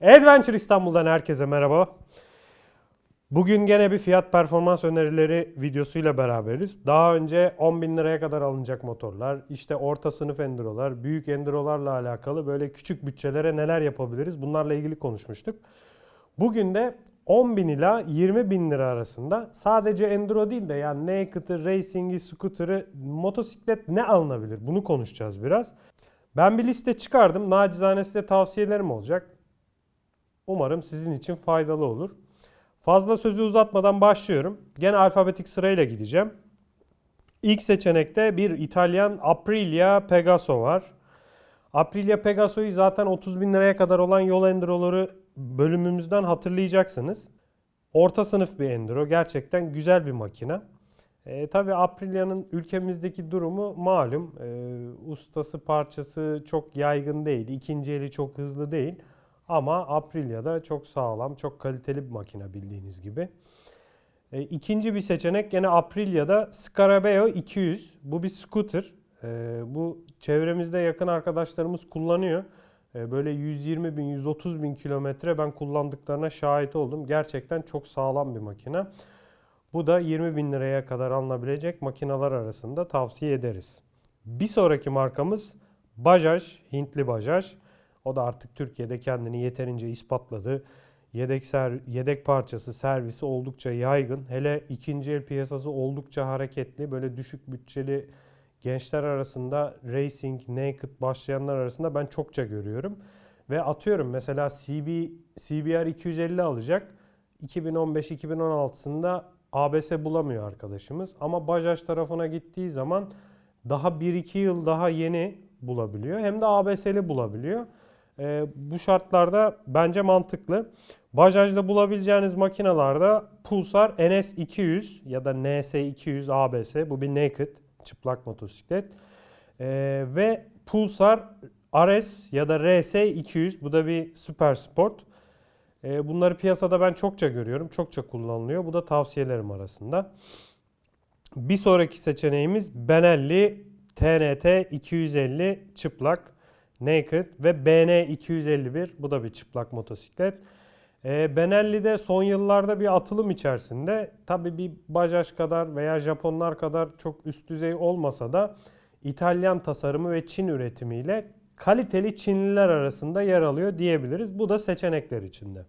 Adventure İstanbul'dan herkese merhaba. Bugün gene bir fiyat performans önerileri videosuyla beraberiz. Daha önce 10 bin liraya kadar alınacak motorlar, işte orta sınıf endurolar, büyük endurolarla alakalı böyle küçük bütçelere neler yapabiliriz bunlarla ilgili konuşmuştuk. Bugün de 10 bin ila 20 bin lira arasında sadece enduro değil de yani naked'ı, racing'i, scooter'ı, motosiklet ne alınabilir bunu konuşacağız biraz. Ben bir liste çıkardım. Nacizane size tavsiyelerim olacak. Umarım sizin için faydalı olur. Fazla sözü uzatmadan başlıyorum. Gene alfabetik sırayla gideceğim. İlk seçenekte bir İtalyan Aprilia Pegaso var. Aprilia Pegaso'yu zaten 30 bin liraya kadar olan yol enduroları bölümümüzden hatırlayacaksınız. Orta sınıf bir enduro. Gerçekten güzel bir makine. E, tabii Aprilia'nın ülkemizdeki durumu malum. E, ustası parçası çok yaygın değil. İkinci eli çok hızlı değil. Ama Aprilia'da çok sağlam, çok kaliteli bir makine bildiğiniz gibi. E, ikinci bir seçenek gene Aprilia'da Scarabeo 200. Bu bir scooter. E, bu çevremizde yakın arkadaşlarımız kullanıyor. E, böyle 120 bin, 130 bin kilometre ben kullandıklarına şahit oldum. Gerçekten çok sağlam bir makine. Bu da 20 bin liraya kadar alınabilecek makineler arasında tavsiye ederiz. Bir sonraki markamız Bajaj, Hintli Bajaj. O da artık Türkiye'de kendini yeterince ispatladı. Yedek ser, yedek parçası, servisi oldukça yaygın. Hele ikinci el piyasası oldukça hareketli. Böyle düşük bütçeli gençler arasında racing, naked başlayanlar arasında ben çokça görüyorum. Ve atıyorum mesela CB, CBR 250 alacak. 2015-2016'sında ABS bulamıyor arkadaşımız. Ama Bajaj tarafına gittiği zaman daha 1-2 yıl daha yeni bulabiliyor. Hem de ABS'li bulabiliyor. Ee, bu şartlarda bence mantıklı. Bajaj'da bulabileceğiniz makinalarda Pulsar NS200 ya da NS200 ABS. Bu bir naked çıplak motosiklet. Ee, ve Pulsar RS ya da RS200 bu da bir süper sport. Ee, bunları piyasada ben çokça görüyorum. Çokça kullanılıyor. Bu da tavsiyelerim arasında. Bir sonraki seçeneğimiz Benelli TNT 250 çıplak naked ve BN 251 bu da bir çıplak motosiklet. E, Benelli'de son yıllarda bir atılım içerisinde tabii bir Bajaj kadar veya Japonlar kadar çok üst düzey olmasa da İtalyan tasarımı ve Çin üretimiyle kaliteli Çinliler arasında yer alıyor diyebiliriz. Bu da seçenekler içinde.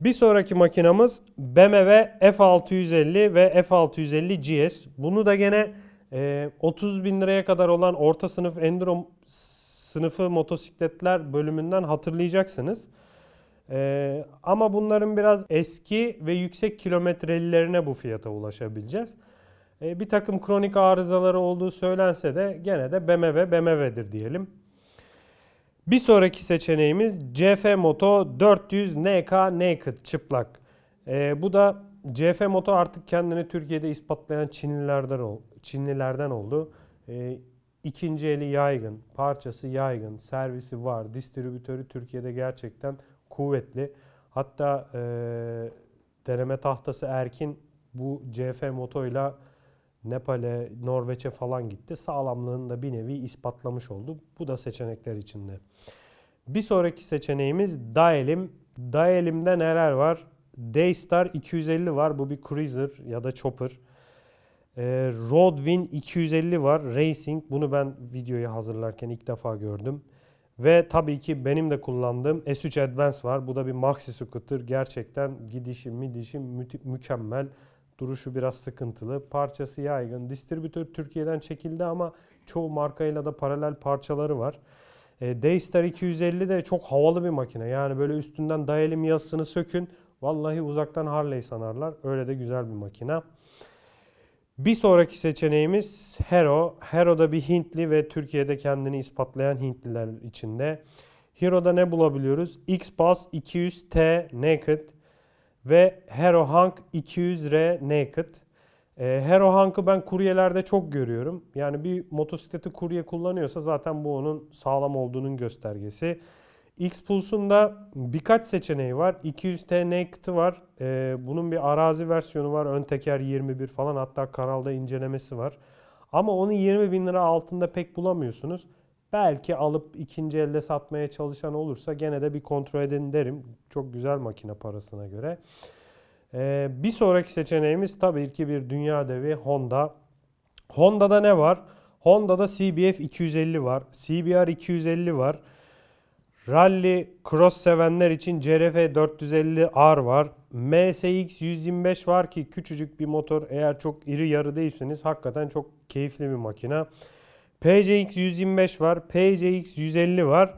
Bir sonraki makinamız BMW F650 ve F650 GS. Bunu da gene e, 30 bin liraya kadar olan orta sınıf enduro sınıfı motosikletler bölümünden hatırlayacaksınız. Ee, ama bunların biraz eski ve yüksek kilometrelilerine bu fiyata ulaşabileceğiz. Ee, bir takım kronik arızaları olduğu söylense de gene de BMW BMW'dir diyelim. Bir sonraki seçeneğimiz CF Moto 400 NK Naked çıplak. Ee, bu da CF Moto artık kendini Türkiye'de ispatlayan Çinlilerden, Çinlilerden oldu. Ee, İkinci eli yaygın, parçası yaygın, servisi var, distribütörü Türkiye'de gerçekten kuvvetli. Hatta e, deneme tahtası Erkin bu CF motoyla Nepal'e, Norveç'e falan gitti. Sağlamlığını da bir nevi ispatlamış oldu. Bu da seçenekler içinde. Bir sonraki seçeneğimiz Daelim. Daelim'de neler var? Daystar 250 var. Bu bir cruiser ya da chopper. Ee, Roadwin 250 var. Racing. Bunu ben videoyu hazırlarken ilk defa gördüm. Ve tabii ki benim de kullandığım S3 Advance var. Bu da bir maxi scooter. Gerçekten gidişi, midişi mü- mükemmel. Duruşu biraz sıkıntılı. Parçası yaygın. Distribütör Türkiye'den çekildi ama çoğu markayla da paralel parçaları var. E, Daystar 250 de çok havalı bir makine. Yani böyle üstünden dayelim yazısını sökün. Vallahi uzaktan Harley sanarlar. Öyle de güzel bir makine. Bir sonraki seçeneğimiz Hero. Hero'da bir Hintli ve Türkiye'de kendini ispatlayan Hintliler içinde. Hero'da ne bulabiliyoruz? X-Pass 200T Naked ve Hero Hank 200R Naked. Ee, Hero Hank'ı ben kuryelerde çok görüyorum. Yani bir motosikleti kurye kullanıyorsa zaten bu onun sağlam olduğunun göstergesi. X-Pulse'un da birkaç seçeneği var. 200T Naked'ı var. Ee, bunun bir arazi versiyonu var. Ön teker 21 falan hatta kanalda incelemesi var. Ama onu 20 bin lira altında pek bulamıyorsunuz. Belki alıp ikinci elde satmaya çalışan olursa gene de bir kontrol edin derim. Çok güzel makine parasına göre. Ee, bir sonraki seçeneğimiz tabii ki bir dünya devi Honda. Honda'da ne var? Honda'da CBF 250 var. CBR 250 var. Rally Cross sevenler için CRF 450R var. MSX 125 var ki küçücük bir motor. Eğer çok iri yarı değilseniz hakikaten çok keyifli bir makine. PCX 125 var. PCX 150 var.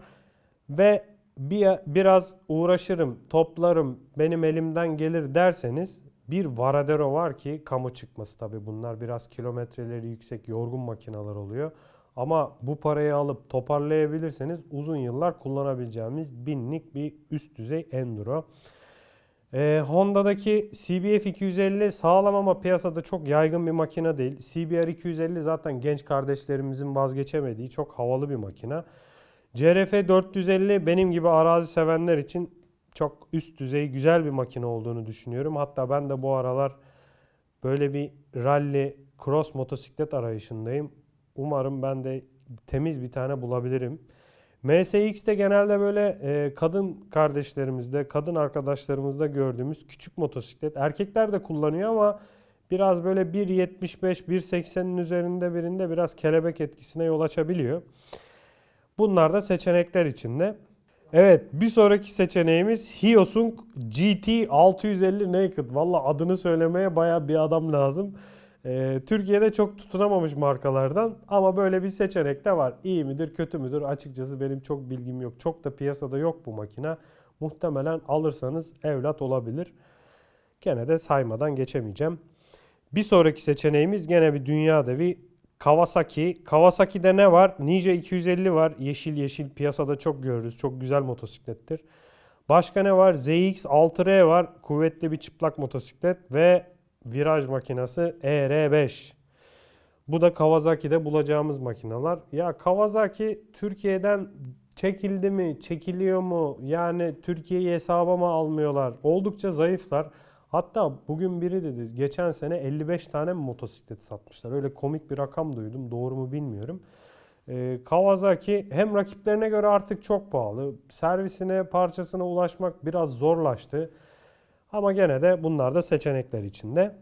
Ve bir, biraz uğraşırım, toplarım, benim elimden gelir derseniz bir Varadero var ki kamu çıkması tabii bunlar biraz kilometreleri yüksek yorgun makineler oluyor. Ama bu parayı alıp toparlayabilirseniz uzun yıllar kullanabileceğimiz binlik bir üst düzey enduro. Ee, Honda'daki CBF 250 sağlam ama piyasada çok yaygın bir makine değil. CBR 250 zaten genç kardeşlerimizin vazgeçemediği çok havalı bir makine. CRF 450 benim gibi arazi sevenler için çok üst düzey güzel bir makine olduğunu düşünüyorum. Hatta ben de bu aralar böyle bir rally cross motosiklet arayışındayım. Umarım ben de temiz bir tane bulabilirim. MSX'te genelde böyle e, kadın kardeşlerimizde, kadın arkadaşlarımızda gördüğümüz küçük motosiklet. Erkekler de kullanıyor ama biraz böyle 1.75, 1.80'in üzerinde birinde biraz kelebek etkisine yol açabiliyor. Bunlar da seçenekler içinde. Evet bir sonraki seçeneğimiz Hyosung GT 650 Naked. Valla adını söylemeye baya bir adam lazım. Ee, Türkiye'de çok tutunamamış markalardan ama böyle bir seçenek de var. İyi midir kötü müdür açıkçası benim çok bilgim yok. Çok da piyasada yok bu makine. Muhtemelen alırsanız evlat olabilir. Gene de saymadan geçemeyeceğim. Bir sonraki seçeneğimiz gene bir dünya devi Kawasaki. Kawasaki'de ne var? Ninja 250 var. Yeşil yeşil piyasada çok görürüz. Çok güzel motosiklettir. Başka ne var? ZX-6R var. Kuvvetli bir çıplak motosiklet ve viraj makinesi ER5. Bu da Kawasaki'de bulacağımız makineler. Ya Kawasaki Türkiye'den çekildi mi, çekiliyor mu? Yani Türkiye'yi hesaba mı almıyorlar? Oldukça zayıflar. Hatta bugün biri dedi geçen sene 55 tane mi motosiklet satmışlar. Öyle komik bir rakam duydum. Doğru mu bilmiyorum. Ee, Kawasaki hem rakiplerine göre artık çok pahalı. Servisine, parçasına ulaşmak biraz zorlaştı. Ama gene de bunlar da seçenekler içinde.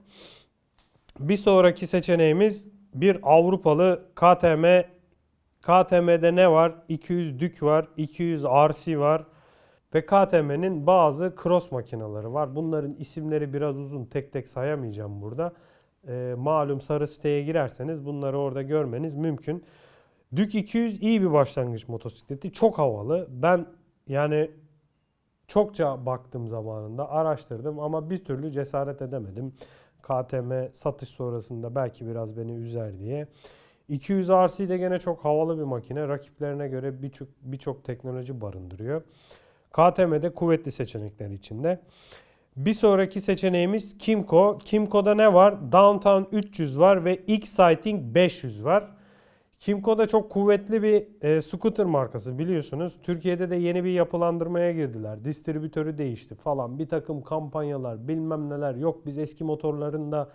Bir sonraki seçeneğimiz bir Avrupalı KTM. KTM'de ne var? 200 Dük var, 200 RC var ve KTM'nin bazı cross makineleri var. Bunların isimleri biraz uzun tek tek sayamayacağım burada. Ee, malum sarı siteye girerseniz bunları orada görmeniz mümkün. Dük 200 iyi bir başlangıç motosikleti. Çok havalı. Ben yani çokça baktım zamanında, araştırdım ama bir türlü cesaret edemedim. KTM satış sonrasında belki biraz beni üzer diye. 200 RC de gene çok havalı bir makine. Rakiplerine göre birçok birçok teknoloji barındırıyor. KTM'de kuvvetli seçenekler içinde. Bir sonraki seçeneğimiz Kimco. Kimco'da ne var? Downtown 300 var ve Exciting 500 var. Kimco da çok kuvvetli bir e, scooter markası biliyorsunuz. Türkiye'de de yeni bir yapılandırmaya girdiler. Distribütörü değişti falan. Bir takım kampanyalar bilmem neler. Yok biz eski motorların da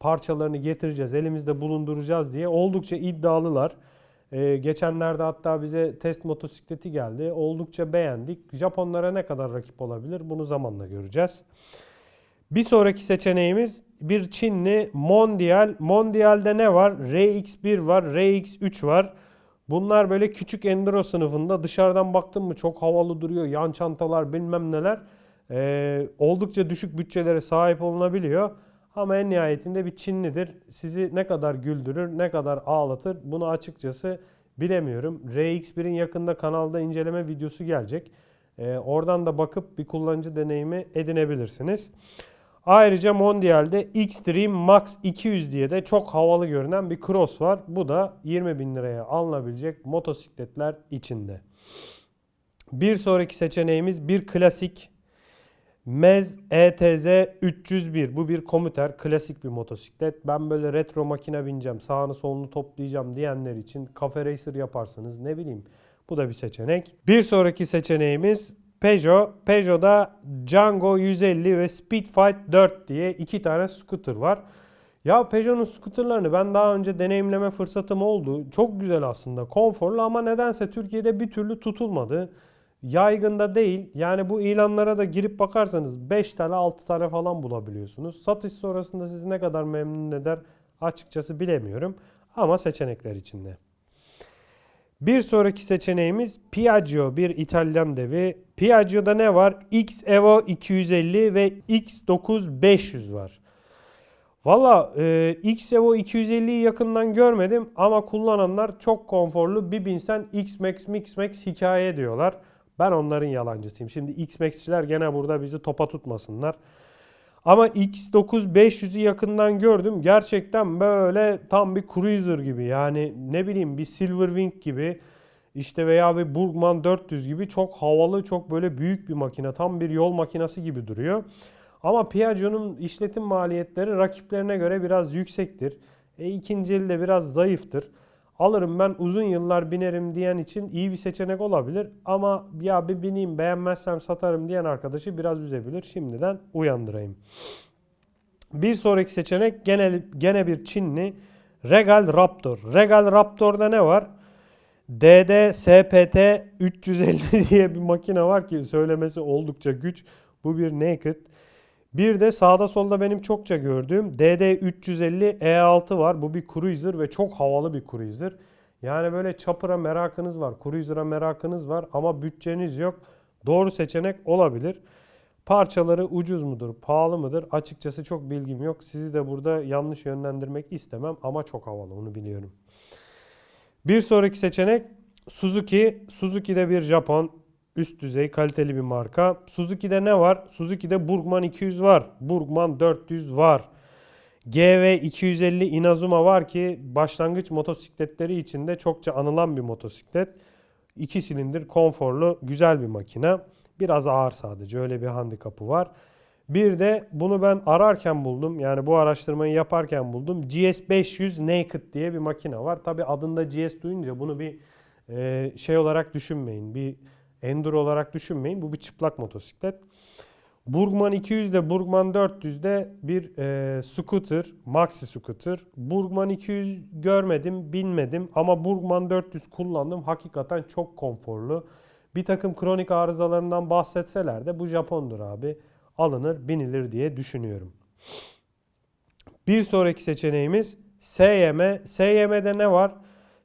parçalarını getireceğiz, elimizde bulunduracağız diye oldukça iddialılar. Ee, geçenlerde hatta bize test motosikleti geldi. Oldukça beğendik. Japonlara ne kadar rakip olabilir bunu zamanla göreceğiz. Bir sonraki seçeneğimiz bir Çinli Mondial. Mondial'de ne var? RX1 var, RX3 var. Bunlar böyle küçük enduro sınıfında dışarıdan baktın mı çok havalı duruyor. Yan çantalar bilmem neler. Ee, oldukça düşük bütçelere sahip olunabiliyor. Ama en nihayetinde bir Çinlidir. Sizi ne kadar güldürür, ne kadar ağlatır bunu açıkçası bilemiyorum. RX1'in yakında kanalda inceleme videosu gelecek. Ee, oradan da bakıp bir kullanıcı deneyimi edinebilirsiniz. Ayrıca Mondial'de Xtreme Max 200 diye de çok havalı görünen bir cross var. Bu da 20 bin liraya alınabilecek motosikletler içinde. Bir sonraki seçeneğimiz bir klasik Mez ETZ 301. Bu bir komüter, klasik bir motosiklet. Ben böyle retro makine bineceğim, sağını solunu toplayacağım diyenler için kafe racer yaparsınız. Ne bileyim. Bu da bir seçenek. Bir sonraki seçeneğimiz Peugeot. Peugeot'da Django 150 ve Speedfight 4 diye iki tane scooter var. Ya Peugeot'un scooterlarını ben daha önce deneyimleme fırsatım oldu. Çok güzel aslında, konforlu ama nedense Türkiye'de bir türlü tutulmadı. Yaygın da değil. Yani bu ilanlara da girip bakarsanız 5 tane 6 tane falan bulabiliyorsunuz. Satış sonrasında sizi ne kadar memnun eder açıkçası bilemiyorum. Ama seçenekler içinde. Bir sonraki seçeneğimiz Piaggio bir İtalyan devi. Piaggio'da ne var? X Evo 250 ve X9 500 var. Valla e, X Evo 250'yi yakından görmedim ama kullananlar çok konforlu. Bir binsen X-Max, Mix-Max hikaye diyorlar. Ben onların yalancısıyım. Şimdi X-Max'çiler gene burada bizi topa tutmasınlar. Ama X9 500'ü yakından gördüm. Gerçekten böyle tam bir cruiser gibi. Yani ne bileyim bir Silverwing gibi işte veya bir Burgman 400 gibi çok havalı, çok böyle büyük bir makine. Tam bir yol makinesi gibi duruyor. Ama Piaggio'nun işletim maliyetleri rakiplerine göre biraz yüksektir. E, ikinci elde biraz zayıftır. Alırım ben uzun yıllar binerim diyen için iyi bir seçenek olabilir. Ama ya bir bineyim beğenmezsem satarım diyen arkadaşı biraz üzebilir. Şimdiden uyandırayım. Bir sonraki seçenek gene, gene bir Çinli. Regal Raptor. Regal Raptor'da ne var? DD SPT 350 diye bir makine var ki söylemesi oldukça güç. Bu bir naked. Bir de sağda solda benim çokça gördüğüm DD350 E6 var. Bu bir cruiser ve çok havalı bir cruiser. Yani böyle chopper'a merakınız var, cruiser'a merakınız var ama bütçeniz yok. Doğru seçenek olabilir. Parçaları ucuz mudur, pahalı mıdır? Açıkçası çok bilgim yok. Sizi de burada yanlış yönlendirmek istemem ama çok havalı onu biliyorum. Bir sonraki seçenek Suzuki. Suzuki'de bir Japon üst düzey kaliteli bir marka. Suzuki'de ne var? Suzuki'de Burgman 200 var. Burgman 400 var. GV 250 Inazuma var ki başlangıç motosikletleri içinde çokça anılan bir motosiklet. 2 silindir konforlu güzel bir makine. Biraz ağır sadece öyle bir handikapı var. Bir de bunu ben ararken buldum. Yani bu araştırmayı yaparken buldum. GS500 Naked diye bir makine var. Tabi adında GS duyunca bunu bir e, şey olarak düşünmeyin. Bir enduro olarak düşünmeyin. Bu bir çıplak motosiklet. Burgman 200 de Burgman 400 de bir e, scooter, maxi scooter. Burgman 200 görmedim, binmedim ama Burgman 400 kullandım. Hakikaten çok konforlu. Bir takım kronik arızalarından bahsetseler de bu Japondur abi. Alınır, binilir diye düşünüyorum. Bir sonraki seçeneğimiz SYM. SYM'de ne var?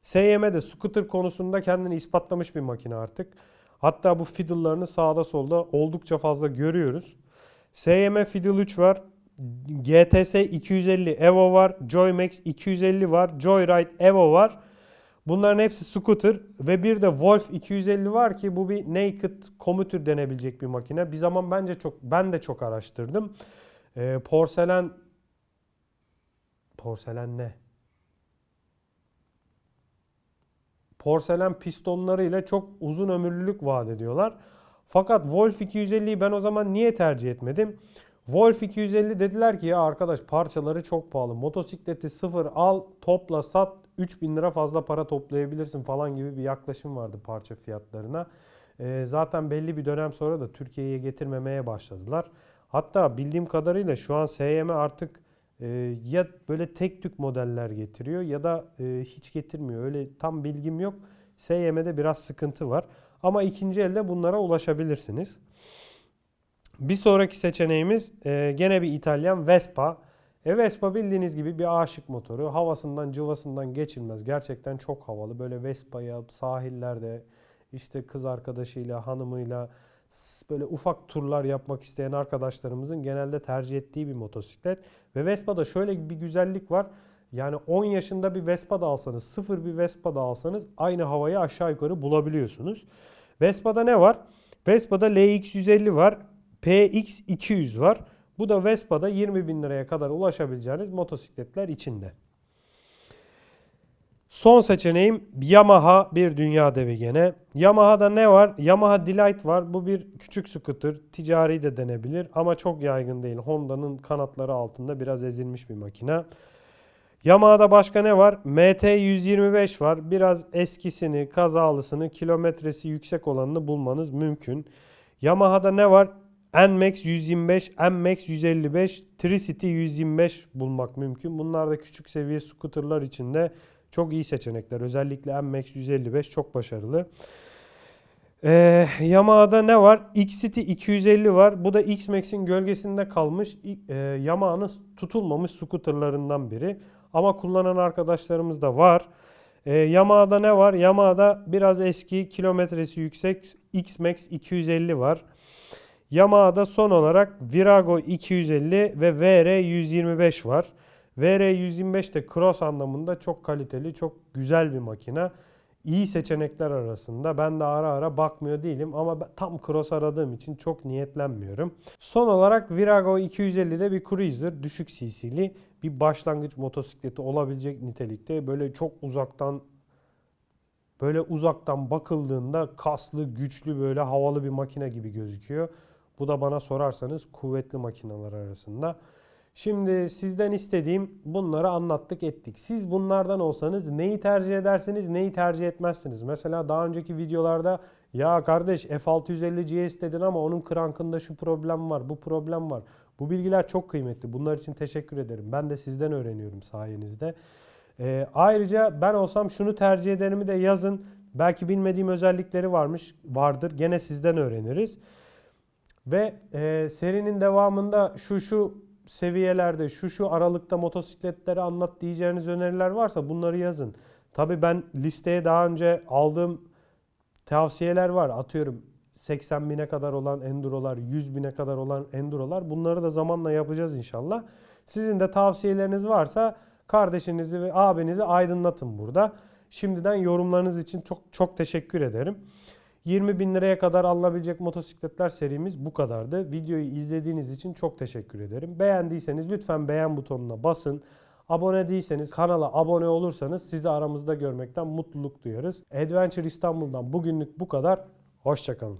SYM'de scooter konusunda kendini ispatlamış bir makine artık. Hatta bu fiddle'larını sağda solda oldukça fazla görüyoruz. SYM Fiddle 3 var. GTS 250 Evo var. Joymax 250 var. Joyride Evo var. Bunların hepsi scooter ve bir de Wolf 250 var ki bu bir naked commuter denebilecek bir makine. Bir zaman bence çok ben de çok araştırdım. Ee, porselen porselen ne? Porselen pistonları ile çok uzun ömürlülük vaat ediyorlar. Fakat Wolf 250'yi ben o zaman niye tercih etmedim? Wolf 250 dediler ki ya arkadaş parçaları çok pahalı. Motosikleti sıfır al topla sat 3000 lira fazla para toplayabilirsin falan gibi bir yaklaşım vardı parça fiyatlarına. E, zaten belli bir dönem sonra da Türkiye'ye getirmemeye başladılar. Hatta bildiğim kadarıyla şu an SYM artık ya böyle tek tük modeller getiriyor ya da e, hiç getirmiyor. Öyle tam bilgim yok. SYM'de biraz sıkıntı var. Ama ikinci elde bunlara ulaşabilirsiniz. Bir sonraki seçeneğimiz e, gene bir İtalyan Vespa. E, Vespa bildiğiniz gibi bir aşık motoru. Havasından cıvasından geçilmez. Gerçekten çok havalı. Böyle Vespa'ya sahillerde işte kız arkadaşıyla hanımıyla böyle ufak turlar yapmak isteyen arkadaşlarımızın genelde tercih ettiği bir motosiklet. Ve Vespa'da şöyle bir güzellik var. Yani 10 yaşında bir Vespa da alsanız, sıfır bir Vespa da alsanız aynı havayı aşağı yukarı bulabiliyorsunuz. Vespa'da ne var? Vespa'da LX150 var, PX200 var. Bu da Vespa'da 20 bin liraya kadar ulaşabileceğiniz motosikletler içinde. Son seçeneğim Yamaha bir dünya devi gene. Yamaha'da ne var? Yamaha Delight var. Bu bir küçük scooter. Ticari de denebilir ama çok yaygın değil. Honda'nın kanatları altında biraz ezilmiş bir makine. Yamaha'da başka ne var? MT125 var. Biraz eskisini, kazalısını, kilometresi yüksek olanını bulmanız mümkün. Yamaha'da ne var? NMAX 125, NMAX 155, Tricity 125 bulmak mümkün. Bunlar da küçük seviye scooterlar için de çok iyi seçenekler. Özellikle NMAX 155 çok başarılı. Ee, Yamaha'da ne var? X-City 250 var. Bu da X-Max'in gölgesinde kalmış e, Yamaha'nın tutulmamış scooterlarından biri. Ama kullanan arkadaşlarımız da var. Ee, Yamaha'da ne var? Yamaha'da biraz eski kilometresi yüksek X-Max 250 var. Yamaha'da son olarak Virago 250 ve VR 125 var. VR 125 de cross anlamında çok kaliteli, çok güzel bir makine. İyi seçenekler arasında. Ben de ara ara bakmıyor değilim ama tam cross aradığım için çok niyetlenmiyorum. Son olarak Virago 250'de bir cruiser, düşük cc'li bir başlangıç motosikleti olabilecek nitelikte. Böyle çok uzaktan böyle uzaktan bakıldığında kaslı, güçlü böyle havalı bir makine gibi gözüküyor. Bu da bana sorarsanız kuvvetli makineler arasında. Şimdi sizden istediğim bunları anlattık ettik. Siz bunlardan olsanız neyi tercih edersiniz, neyi tercih etmezsiniz? Mesela daha önceki videolarda ya kardeş F650 GS dedin ama onun krankında şu problem var, bu problem var. Bu bilgiler çok kıymetli. Bunlar için teşekkür ederim. Ben de sizden öğreniyorum sayenizde. Ee, ayrıca ben olsam şunu tercih ederimi de yazın. Belki bilmediğim özellikleri varmış, vardır. Gene sizden öğreniriz. Ve e, serinin devamında şu şu seviyelerde, şu şu aralıkta motosikletleri anlat diyeceğiniz öneriler varsa bunları yazın. Tabii ben listeye daha önce aldığım tavsiyeler var. Atıyorum 80 bine kadar olan endurolar, 100 bine kadar olan endurolar. Bunları da zamanla yapacağız inşallah. Sizin de tavsiyeleriniz varsa kardeşinizi ve abinizi aydınlatın burada. Şimdiden yorumlarınız için çok çok teşekkür ederim. 20 bin liraya kadar alınabilecek motosikletler serimiz bu kadardı. Videoyu izlediğiniz için çok teşekkür ederim. Beğendiyseniz lütfen beğen butonuna basın. Abone değilseniz kanala abone olursanız sizi aramızda görmekten mutluluk duyarız. Adventure İstanbul'dan bugünlük bu kadar. Hoşçakalın.